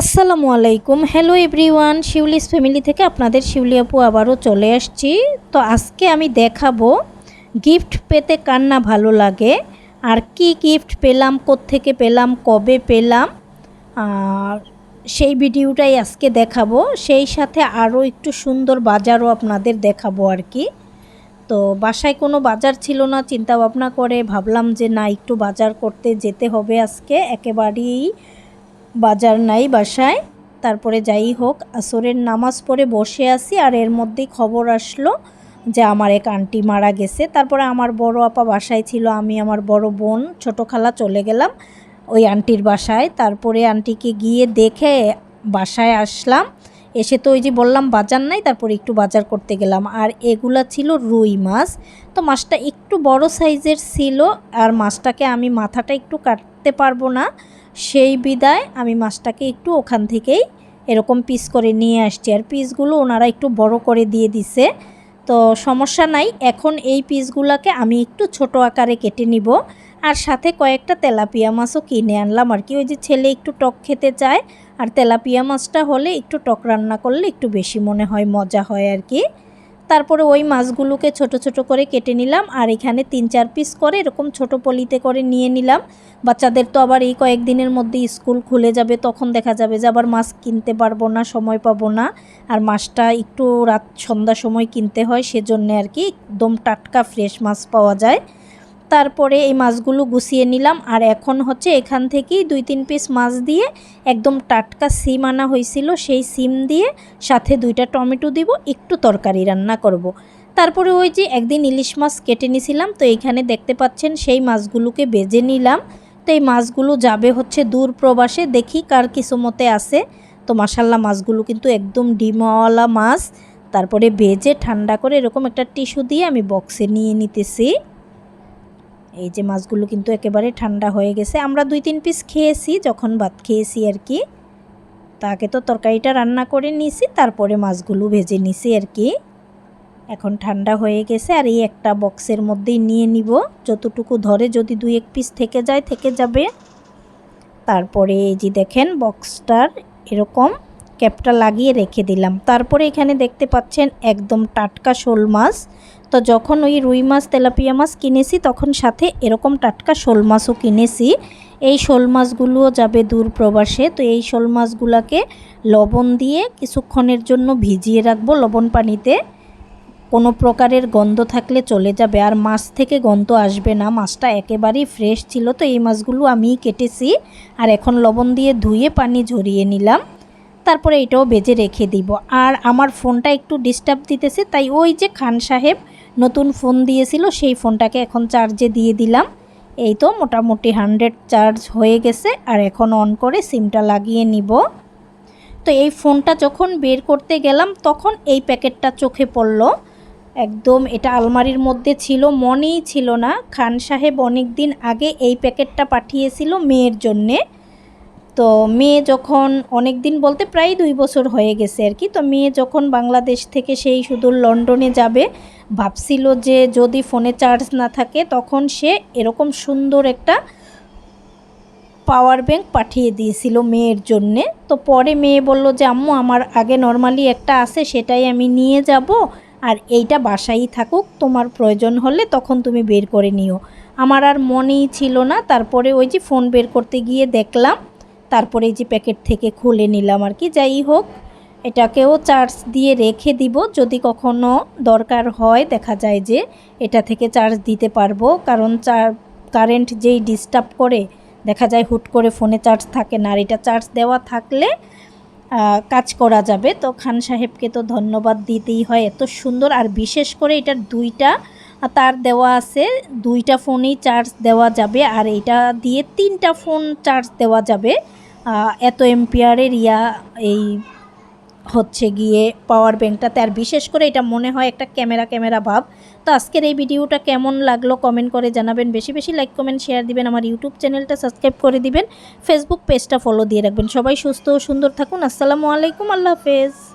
আসসালামু আলাইকুম। Hello everyone Shiuli's family থেকে আপনাদের শিউলি আপু আবারও চলে আসছি। তো আজকে আমি দেখাবো গিফট পেতে কার না ভালো লাগে, আর কি গিফট পেলাম থেকে পেলাম, কবে পেলাম, আর সেই ভিডিওটাই আজকে দেখাবো। সেই সাথে আরও একটু সুন্দর বাজারও আপনাদের দেখাবো আর কি। তো বাসায় কোনো বাজার ছিল না চিন্তা ভাবনা করে ভাবলাম যে না, একটু বাজার করতে যেতে হবে আজকে। একেবারেই বাজার নাই বাসায়। তারপরে যাই হোক, আসরের নামাজ পড়ে বসে আছি আর এর মধ্যেই খবর আসলো যে আমার এক আন্টি মারা গেছে। তারপরে আমার বড় আপা বাসায় ছিল, আমি আমার বড় বোন, ছোটো খালা চলে গেলাম ওই আন্টির বাসায়। তারপরে আন্টিকে গিয়ে দেখে বাসায় আসলাম। এসে তো ওই যে বললাম, বাজার নাই, তারপরে একটু বাজার করতে গেলাম। আর এগুলা ছিল রুই মাছ। তো মাছটা একটু বড় সাইজের ছিল আর মাছটাকে আমি মাথাটা একটু কাটতে পারব না। সেই বিদায় আমি মাছটাকে একটু ওখান থেকেই এরকম পিস করে নিয়ে আসছি। আর পিসগুলো ওনারা একটু বড় করে দিয়ে দিছে। তো সমস্যা নাই, এখন এই পিসগুলোকে আমি একটু ছোট আকারে কেটে নিব। আর সাথে কয়েকটা তেলাপিয়া মাছও কিনে আনলাম আর কি। ওই যে ছেলে একটু টক খেতে চায়, আর তেলাপিয়া মাছটা হলে একটু টক রান্না করলে একটু বেশি মনে হয়, মজা হয় আর কি। তারপরে ওই মাছগুলোকে ছোট ছোট করে কেটে নিলাম আর এখানে তিন চার পিস করে এরকম ছোট পলিতে করে নিয়ে নিলাম। বাচ্চাদের তো আবার এই কয়েকদিনের মধ্যে স্কুল খুলে যাবে, তখন দেখা যাবে যে আবার মাছ কিনতে পারব না, সময় পাবো না। আর মাছটা একটু রাত সন্ধ্যা সময় কিনতে হয়, সেজন্যে আর কি একদম টাটকা ফ্রেশ মাছ পাওয়া যায়। তারপরে এই মাছগুলো গুছিয়ে নিলাম। আর এখন হচ্ছে এখান থেকেই দুই তিন পিস মাছ দিয়ে একদম টাটকা সিম আনা হয়েছিল। সেই সিম দিয়ে সাথে দুইটা টমেটো দিব, একটু তরকারি রান্না করব। তারপরে ওই যে একদিন ইলিশ মাছ কেটে নিছিলাম। তো এইখানে দেখতে পাচ্ছেন সেই মাছগুলোকে বেজে নিলাম। তো এই মাছগুলো যাবে হচ্ছে দূর প্রবাসে। দেখি কার কিছু মতে আছে। তো মাসাল্লা মাছগুলো কিন্তু একদম ডিমওয়ালা মাছ। তারপরে বেজে ঠান্ডা করে এরকম একটা টিস্যু দিয়ে আমি বক্সে নিয়ে নিতেছি। এই যে মাছগুলো কিন্তু একেবারে ঠান্ডা হয়ে গেছে। আমরা দুই তিন পিস খেয়েছি, যখন ভাত খেয়েছি আর কি। তাকে তো তরকারিটা রান্না করে নিয়েছি, তারপরে মাছগুলো ভেজে নিছি আর কি। এখন ঠান্ডা হয়ে গেছে আর এই একটা বক্সের মধ্যেই নিয়ে নিব। যতটুকু ধরে যদি দুই এক পিস থেকে যায়, থেকে যাবে। তারপরে এই যে দেখেন বক্সটার এরকম ক্যাপটা লাগিয়ে রেখে দিলাম। তারপরে এখানে দেখতে পাচ্ছেন একদম টাটকা শোল মাছ। তো যখন ওই রুই মাছ, তেলাপিয়া মাছ কিনেছি, তখন সাথে এরকম টাটকা শোল মাছও কিনেছি। এই শোল মাছগুলোও যাবে দূর প্রবাসে। তো এই শোল মাছগুলোকে লবণ দিয়ে কিছুক্ষণের জন্য ভিজিয়ে রাখব লবণ পানিতে। কোনো প্রকারের গন্ধ থাকলে চলে যাবে। আর মাছ থেকে গন্ধ আসবে না। মাছটা একেবারেই ফ্রেশ ছিল। তো এই মাছগুলো আমিই কেটেছি। আর এখন লবণ দিয়ে ধুয়ে পানি ঝরিয়ে নিলাম। তারপরে এটাও বেজে রেখে দিব। আর আমার ফোনটা একটু ডিস্টার্ব দিতেছে। তাই ওই যে খান সাহেব নতুন ফোন দিয়েছিল, সেই ফোনটাকে এখন চার্জে দিয়ে দিলাম। এই তো মোটামুটি হান্ড্রেড চার্জ হয়ে গেছে আর এখন অন করে সিমটা লাগিয়ে নিব। তো এই ফোনটা যখন বের করতে গেলাম, তখন এই প্যাকেটটা চোখে পড়ল। একদম এটা আলমারির মধ্যে ছিল, মনেই ছিল না। খান সাহেব অনেক দিন আগে এই প্যাকেটটা পাঠিয়েছিল মেয়ের জন্যে। তো মেয়ে যখন অনেক দিন বলতে প্রায় দুই বছর হয়ে গেছে আর কি, তো মেয়ে যখন বাংলাদেশ থেকে সেই শুধু লন্ডনে যাবে ভাবছিল যে যদি ফোনে চার্জ না থাকে তখন সে এরকম সুন্দর একটা পাওয়ার ব্যাংক পাঠিয়ে দিয়েছিল মেয়ের জন্যে। তো পরে মেয়ে বলল যে, আম্মু, আমার আগে নর্মালি একটা আছে, সেটাই আমি নিয়ে যাব। আর এইটা বাসাই থাকুক, তোমার প্রয়োজন হলে তখন তুমি বের করে নিও। আমার আর মনেই ছিল না। তারপরে ওই যে ফোন বের করতে গিয়ে দেখলাম, তারপরে এই যে প্যাকেট থেকে খুলে নিলাম আর কি। যাই হোক এটাকেও চার্জ দিয়ে রেখে দিব। যদি কখনো দরকার হয়, দেখা যায় যে এটা থেকে চার্জ দিতে পারব। কারণ চার কারেন্ট যেই ডিস্টার্ব করে, দেখা যায় হুট করে ফোনে চার্জ থাকে না। আর এটা চার্জ দেওয়া থাকলে কাজ করা যাবে। তো খান সাহেবকে তো ধন্যবাদ দিতেই হয়। এত সুন্দর। আর বিশেষ করে এটার দুইটা তার দেওয়া আছে। দুইটা ফোনেই চার্জ দেওয়া যাবে। আর এটা দিয়ে তিনটা ফোন চার্জ দেওয়া যাবে। এত এম্পিয়ারের ইয়া, এই হচ্ছে গিয়ে পাওয়ার ব্যাঙ্কটাতে আর বিশেষ করে এটা মনে হয় একটা ক্যামেরা ক্যামেরা ভাব। তো আজকের এই ভিডিওটা কেমন লাগল কমেন্ট করে জানাবেন। বেশি বেশি লাইক কমেন্ট শেয়ার দিবেন। আমার ইউটিউব চ্যানেলটা সাবস্ক্রাইব করে দিবেন। ফেসবুক পেজটা ফলো দিয়ে রাখবেন। সবাই সুস্থ ও সুন্দর থাকুন। আসসালামু আলাইকুম। আল্লাহ হাফেজ।